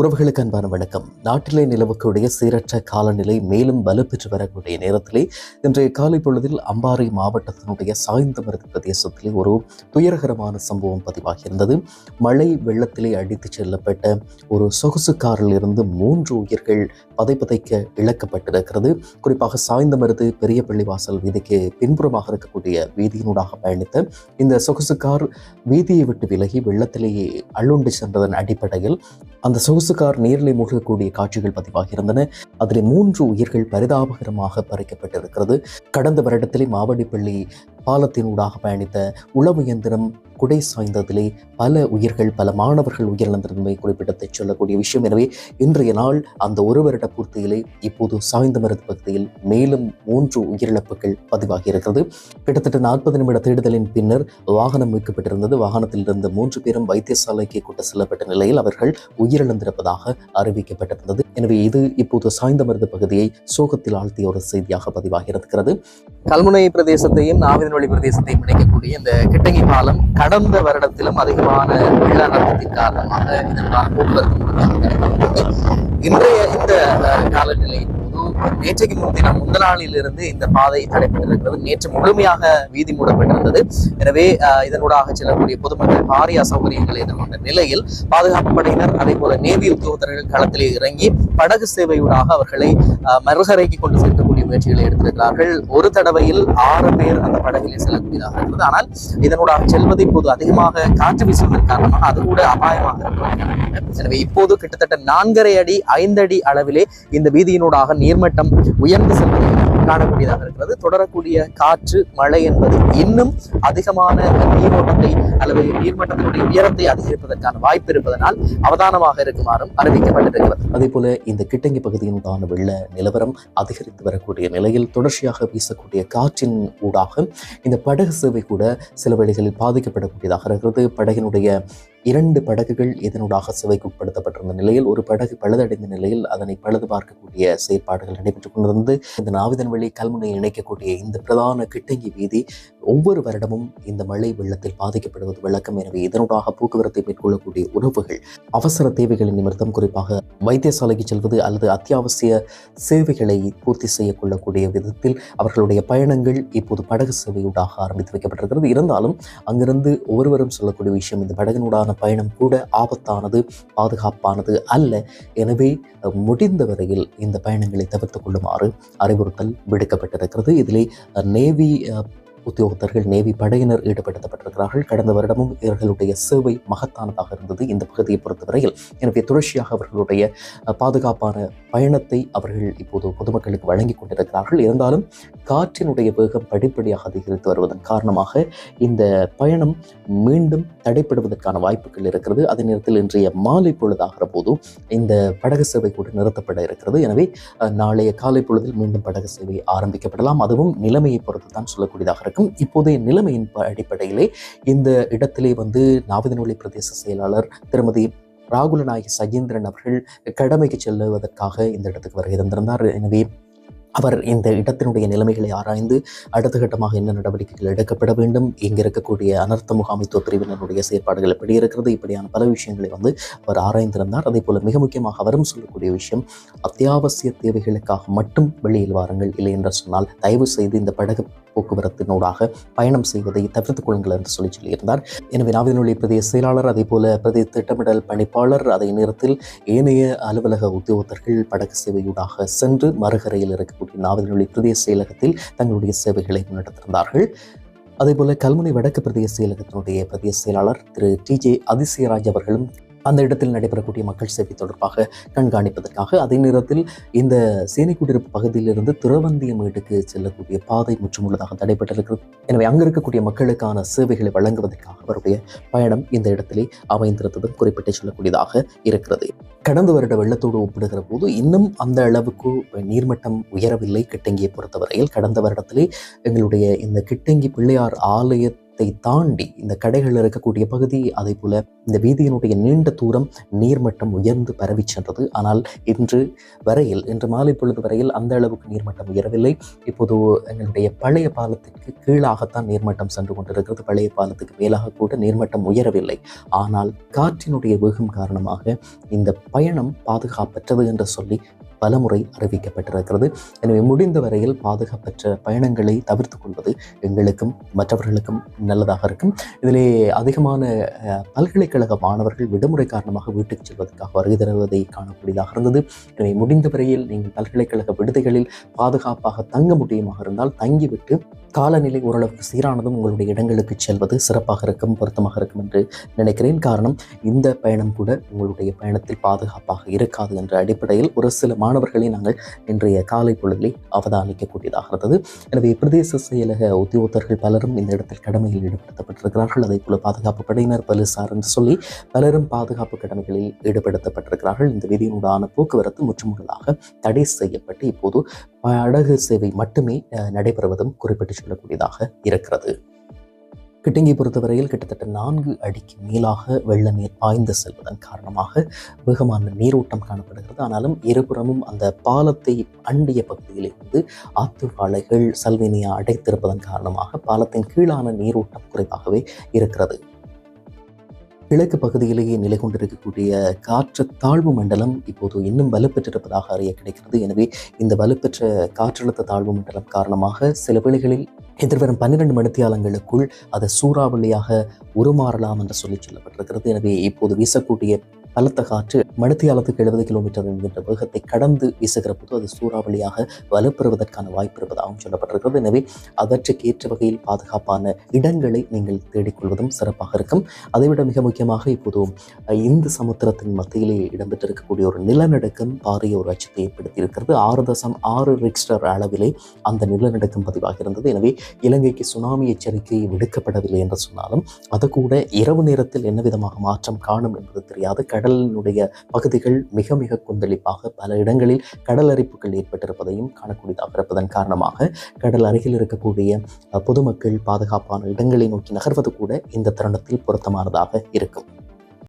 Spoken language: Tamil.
உறவுகளுக்கு அன்பான வணக்கம். நாட்டிலே நிலவக்கூடிய சீரற்ற காலநிலை மேலும் வலுப்பெற்று வரக்கூடிய நேரத்திலே இன்றைய காலை பொழுதில் அம்பாறை மாவட்டத்தினுடைய சாய்ந்தமருது பிரதேசத்திலே ஒரு துயரகரமான சம்பவம் பதிவாகியிருந்தது. மழை வெள்ளத்திலே அடித்துச் செல்லப்பட்ட ஒரு சொகுசு காரில் இருந்து மூன்று உயிர்கள் பதைப்பதைக்க இழக்கப்பட்டிருக்கிறது. குறிப்பாக சாய்ந்தமருது பெரிய பள்ளிவாசல் வீதிக்கு பின்புறமாக இருக்கக்கூடிய வீதியினூடாக பயணித்த இந்த சொகுசு கார் வீதியை விட்டு விலகி வெள்ளத்திலேயே அள்ளுண்டு சென்றதன் அடிப்படையில் அந்த சொகுசு கார் நீரில் மூழ்கக்கூடிய காட்சிகள் பதிவாகியிருந்தன அதில் மூன்று உயிர்கள் பரிதாபகரமாக பறிக்கப்பட்டிருக்கிறது. கடந்த வருடத்திலே மாவடிப்பள்ளி பாலத்தினூடாக பயணித்த உளவு இயந்திரம் குடை சாய்ந்ததிலே பல உயிர்கள் பல மாணவர்கள் உயிரிழந்திருந்தமை குறிப்பிடத்தை சொல்லக்கூடிய விஷயம். எனவே இன்றைய நாள் அந்த ஒரு வருட பூர்த்தியிலே இப்போது சாய்ந்த மருது பகுதியில் மேலும் மூன்று உயிரிழப்புகள் பதிவாகி இருக்கிறது. கிட்டத்தட்ட நாற்பது நிமிட தேடுதலின் பின்னர் வாகனம் மீட்கப்பட்டிருந்தது. வாகனத்தில் இருந்த மூன்று பேரும் வைத்தியசாலைக்கு கொண்டு செல்லப்பட்ட நிலையில் அவர்கள் உயிரிழந்திருப்பதாக அறிவிக்கப்பட்டிருந்தது. எனவே இது இப்போது சாய்ந்த மருது பகுதியை சோகத்தில் ஆழ்த்திய ஒரு செய்தியாக பதிவாகி இருக்கிறது. கல்முனை பிரதேசத்தையும் திருநெல்வேலி பிரதேசத்தை இணைக்கக்கூடிய இந்த கிட்டங்கி பாலம் கடந்த வருடத்திலும் அதிகமான வெள்ள அனர்த்தத்தின் காரணமாக இதற்கான போக்குவரத்து இன்றைய இந்த காலநிலையின் போது நேற்றைக்கு முன்தினம் முந்த நாளிலிருந்து இந்த பாதை தடைப்பட்டிருக்கிறது. நேற்று முழுமையாக வீதி மூடப்பட்டிருந்தது. எனவே இதனூடாக செல்லக்கூடிய பொதுமக்கள் பாரிய அசௌகரியங்களை எதிர்கொண்ட நிலையில் பாதுகாப்பு படையினர் அதே போல நேவி உத்தியோகத்தர்கள் களத்திலே இறங்கி படகு சேவையூடாக அவர்களை அஹ், மறுகரைக்கு கொண்டு சேர்க்கக்கூடிய முயற்சிகளை எடுத்திருக்கிறார்கள். ஒரு தடவையில் ஆறு பேர் அந்த படகிலே செல்லக்கூடியதாக இருந்தது. ஆனால் இதனூடாக செல்வது இப்போது அதிகமாக காற்று வீசுவதன் காரணமாக அது கூட அபாயமாக இருக்கிறது எனவே இப்போது கிட்டத்தட்ட நான்கரை அடி ஐந்து அடி அளவிலே இந்த வீதியினூடாக நீர் நீர்மட்டம் உயர்ந்து செல்வதை காணக்கூடியதாக இருக்கிறது. தொடரக்கூடிய காற்று மழை என்பது இன்னும் அதிகமான நீரோட்டத்தை அல்லது நீர்மட்டத்தினுடைய உயரத்தை அதிகரிப்பதற்கான வாய்ப்பு இருப்பதனால் அவதானமாக இருக்குமாறும் அறிவிக்கப்பட்டிருக்கிறது. அதே போல இந்த கிட்டங்கி பகுதியின் தான் வெள்ள நிலவரம் அதிகரித்து வரக்கூடிய நிலையில் தொடர்ச்சியாக வீசக்கூடிய காற்றின் ஊடாக இந்த படகு சேவை கூட சில வேளைகளில் பாதிக்கப்படக்கூடியதாக இருக்கிறது. படகினுடைய இரண்டு படகுகள் இதனூடாக சிவைக்குட்படுத்தப்பட்டிருந்த நிலையில் ஒரு படகு பழுதடைந்த நிலையில் அதனை பழுது பார்க்கக்கூடிய செயற்பாடுகள் நடைபெற்றுக் கொண்டிருந்து இந்த நாவிதன்வெளி கல்முனை இணைக்கக்கூடிய இந்த பிரதான கிட்டங்கி வீதி ஒவ்வொரு வருடமும் இந்த மழை வெள்ளத்தில் பாதிக்கப்படுவது விளக்கம் எனவே இதனூடாக போக்குவரத்தை மேற்கொள்ளக்கூடிய உறவுகள் அவசர தேவைகளின் நிமித்தம் குறிப்பாக வைத்தியசாலைக்கு செல்வது அல்லது அத்தியாவசிய சேவைகளை பூர்த்தி செய்ய கொள்ளக்கூடிய விதத்தில் அவர்களுடைய பயணங்கள் இப்போது படகு சேவையூடாக ஆரம்பித்து வைக்கப்பட்டிருக்கிறது. இருந்தாலும் அங்கிருந்து ஒவ்வொருவரும் சொல்லக்கூடிய விஷயம் இந்த படகனூடான பயணம் கூட ஆபத்தானது பாதுகாப்பானது அல்ல. எனவே முடிந்த வரையில் இந்த பயணங்களை தவிர்த்து கொள்ளுமாறு அறிவுறுத்தல் விடுக்கப்பட்டிருக்கிறது. இதிலே நேவி உத்தியோகத்தர்கள் நேவி படையினர் ஈடுபடுத்தப்பட்டிருக்கிறார்கள். கடந்த வருடமும் இவர்களுடைய சேவை மகத்தானதாக இருந்தது இந்த பகுதியை பொறுத்தவரையில். எனவே தொடர்ச்சியாக அவர்களுடைய பாதுகாப்பான பயணத்தை அவர்கள் இப்போது பொதுமக்களுக்கு வழங்கி கொண்டிருக்கிறார்கள். இருந்தாலும் காற்றினுடைய வேகம் படிப்படியாக அதிகரித்து வருவதன் காரணமாக இந்த பயணம் மீண்டும் தடைப்படுவதற்கான வாய்ப்புகள் இருக்கிறது. அதே நேரத்தில் இன்றைய மாலை பொழுதாகிற போது இந்த படகு சேவை கூட நிறுத்தப்பட இருக்கிறது. எனவே நாளைய காலை பொழுதில் மீண்டும் படகு சேவை ஆரம்பிக்கப்படலாம். அதுவும் நிலைமையை பொறுத்து தான் சொல்லக்கூடியதாக இருக்கும் இப்போதைய நிலைமையின் ப- அடிப்படையிலே இந்த இடத்திலே வந்து நாவதனொலி பிரதேச செயலாளர் திருமதி ராகுலநாயகி சகேந்திரன் அவர்கள் கடமைக்கு செல்லுவதற்காக இந்த இடத்துக்கு வருகை தந்திருந்தார். எனவே அவர் இந்த இடத்தினுடைய நிலைமைகளை ஆராய்ந்து அடுத்த கட்டமாக என்ன நடவடிக்கைகள் எடுக்கப்பட வேண்டும்? இங்கே இருக்கக்கூடிய அனர்த்த முகாமைத்துவ பிரிவினருடைய செயற்பாடுகள் எப்படி இருக்கிறது? இப்படியான பல விஷயங்களை வந்து அவர் ஆராய்ந்திருந்தார். அதே போல மிக முக்கியமாக அவரும் சொல்லக்கூடிய விஷயம் அத்தியாவசிய தேவைகளுக்காக மட்டும் வெளியில் வாருங்கள் இல்லை என்று சொன்னால் தயவு செய்து இந்த படகு போக்குவரத்தினூடாக பயணம் செய்வதை தவிர்த்துக் கொள்ளுங்கள் என்று சொல்லி சொல்லியிருந்தார். எனவே நாவினுடைய பிரதேச செயலாளர் அதே போல பிரதேச திட்டமிடல் பணிப்பாளர் அதே நேரத்தில் ஏனைய அலுவலக உத்தியோகத்தர்கள் படகு சேவையூடாக சென்று மறுகரையில் கூடிய நாவல்களுடைய பிரதேச செயலகத்தில் தங்களுடைய சேவைகளை முன்னெடுத்திருந்தார்கள். அதேபோல கல்முனை வடக்கு பிரதேச செயலகத்தினுடைய பிரதேச செயலாளர் திரு டி ஜே அதிசயராஜ் அவர்களும் அந்த இடத்தில் நடைபெறக்கூடிய மக்கள் சேவை தொடர்பாக கண்காணிப்பதற்காக அதே நேரத்தில் இந்த சேனைக்குடியிருப்பு பகுதியிலிருந்து துறவந்தியமேட்டுக்கு செல்லக்கூடிய பாதை முற்றுமுள்ளதாக தடைப்பட்டிருக்கிறது எனவே அங்கு இருக்கக்கூடிய மக்களுக்கான சேவைகளை வழங்குவதற்காக அவருடைய பயணம் இந்த இடத்திலே அமைந்திருந்ததும் குறிப்பிட்டு சொல்லக்கூடியதாக இருக்கிறது. கடந்த வருட வெள்ளத்தோடு ஒப்பிடுகிற போது இன்னும் அந்த அளவுக்கு நீர்மட்டம் உயரவில்லை. கிட்டங்கியை பொறுத்தவரையில் கடந்த வருடத்திலே எங்களுடைய இந்த கிட்டங்கி பிள்ளையார் ஆலய பாலத்தை தாண்டி இந்த கடைகள் இருக்கக்கூடிய பகுதி அதே போல இந்த வீதியினுடைய நீண்ட தூரம் நீர்மட்டம் உயர்ந்து பரவி சென்றது. ஆனால் இன்று வரையில் இன்று மாலை பொழுது வரையில் அந்த அளவுக்கு நீர்மட்டம் உயரவில்லை. இப்போது எங்களுடைய பழைய பாலத்திற்கு கீழாகத்தான் நீர்மட்டம் சென்று கொண்டிருக்கிறது. பழைய பாலத்துக்கு மேலாக கூட நீர்மட்டம் உயரவில்லை. ஆனால் காற்றினுடைய வேகம் காரணமாக இந்த பயணம் பாதுகாப்பற்றது என்று சொல்லி பலமுறை அறிவிக்கப்பட்டிருக்கிறது. எனவே முடிந்த வரையில் பாதுகாப்பற்ற பயணங்களை தவிர்த்து கொள்வது எங்களுக்கும் மற்றவர்களுக்கும் நல்லதாக இருக்கும். இதிலே அதிகமான பல்கலைக்கழக மாணவர்கள் விடுமுறை காரணமாக வீட்டுக்கு செல்வதற்காக வருகை தருவதை காணக்கூடியதாக இருந்தது. எனவே முடிந்த வரையில் நீங்கள் பல்கலைக்கழக விடுதிகளில் பாதுகாப்பாக தங்க முடியுமாக இருந்தால் தங்கிவிட்டு காலநிலை ஓரளவுக்கு சீரானதும் உங்களுடைய இடங்களுக்கு செல்வது சிறப்பாக இருக்கும் பொருத்தமாக இருக்கும் என்று நினைக்கிறேன். காரணம் இந்த பயணம் கூட உங்களுடைய பயணத்தில் பாதுகாப்பாக இருக்காது என்ற அடிப்படையில் ஒரு சில மாணவர்களை நாங்கள் இன்றைய காலை பொழுதிலே அவதானிக்கக்கூடியதாக இருந்தது. எனவே பிரதேச செயலக உத்தியோகத்தர்கள் பலரும் இந்த இடத்தில் கடமையில் ஈடுபடுத்தப்பட்டிருக்கிறார்கள். அதே போல பாதுகாப்பு படையினர் பலிசார் என்று சொல்லி பலரும் பாதுகாப்பு கடமைகளில் ஈடுபடுத்தப்பட்டிருக்கிறார்கள். இந்த விதியினூடான போக்குவரத்து முற்றுமுழுதாக தடை செய்யப்பட்டு இப்போது படகு சேவை மட்டுமே நடைபெறுவதும் குறிப்பிட்டு சொல்லக்கூடியதாக இருக்கிறது. கிட்டங்கி பொறுத்தவரையில் கிட்டத்தட்ட நான்கு அடிக்கு மேலாக வெள்ள நீர் பாய்ந்து செல்வதன் காரணமாக வேகமான நீரோட்டம் காணப்படுகிறது. ஆனாலும் இருபுறமும் அந்த பாலத்தை அண்டிய பகுதியிலிருந்து ஆத்துவாளைகள் சல்வேனியா அடைத்திருப்பதன் காரணமாக பாலத்தின் கீழான நீரோட்டம் குறைவாகவே இருக்கிறது. கிழக்கு பகுதியிலேயே நிலை கொண்டிருக்கக்கூடிய காற்று தாழ்வு மண்டலம் இப்போது இன்னும் வலுப்பெற்றிருப்பதாக அறிய கிடைக்கிறது. எனவே இந்த வலுப்பெற்ற காற்றழுத்த தாழ்வு மண்டலம் காரணமாக சில வேளைகளில் எதிர்வரும் பன்னிரண்டு மணித்தியாலங்களுக்குள் அதை சூறாவளியாக உருமாறலாம் என்று சொல்லி சொல்லப்பட்டிருக்கிறது. எனவே இப்போது வீசக்கூடிய பலத்த காற்று மணித்தியாலத்துக்கு எழுபது கிலோமீட்டர் என்கின்ற வேகத்தை கடந்து வீசுகிற போது அது சூறாவளியாக வலுப்பெறுவதற்கான வாய்ப்பு இருப்பதாகவும் சொல்லப்பட்டிருக்கிறது. எனவே அதற்கு ஏற்ற வகையில் பாதுகாப்பான இடங்களை நீங்கள் தேடிக்கொள்வதும் சிறப்பாக இருக்கும். அதைவிட மிக முக்கியமாக இப்போது இந்து சமுத்திரத்தின் மத்தியிலே இடம்பெற்றிருக்கக்கூடிய ஒரு நிலநடுக்கம் பாரிய ஒரு அச்சத்தை ஏற்படுத்தி இருக்கிறது ஆறு தசம் ஆறு ரிக்ஸ்டர் அளவிலே அந்த நிலநடுக்கம் பதிவாகி இருந்தது எனவே இலங்கைக்கு சுனாமி எச்சரிக்கை விடுக்கப்படவில்லை என்று சொன்னாலும் அது கூட இரவு நேரத்தில் என்ன விதமாக மாற்றம் காணும் என்பது தெரியாது. கடலினுடைய பகுதிகள் மிக மிக கொந்தளிப்பாக பல இடங்களில் கடல் அரிப்புகள் ஏற்பட்டிருப்பதையும் காணக்கூடியதாக இருப்பதன் காரணமாக கடல் அருகில் இருக்கக்கூடிய பொதுமக்கள் பாதுகாப்பான இடங்களை நோக்கி நகர்வது கூட இந்த தருணத்தில் பொருத்தமானதாக இருக்கும்.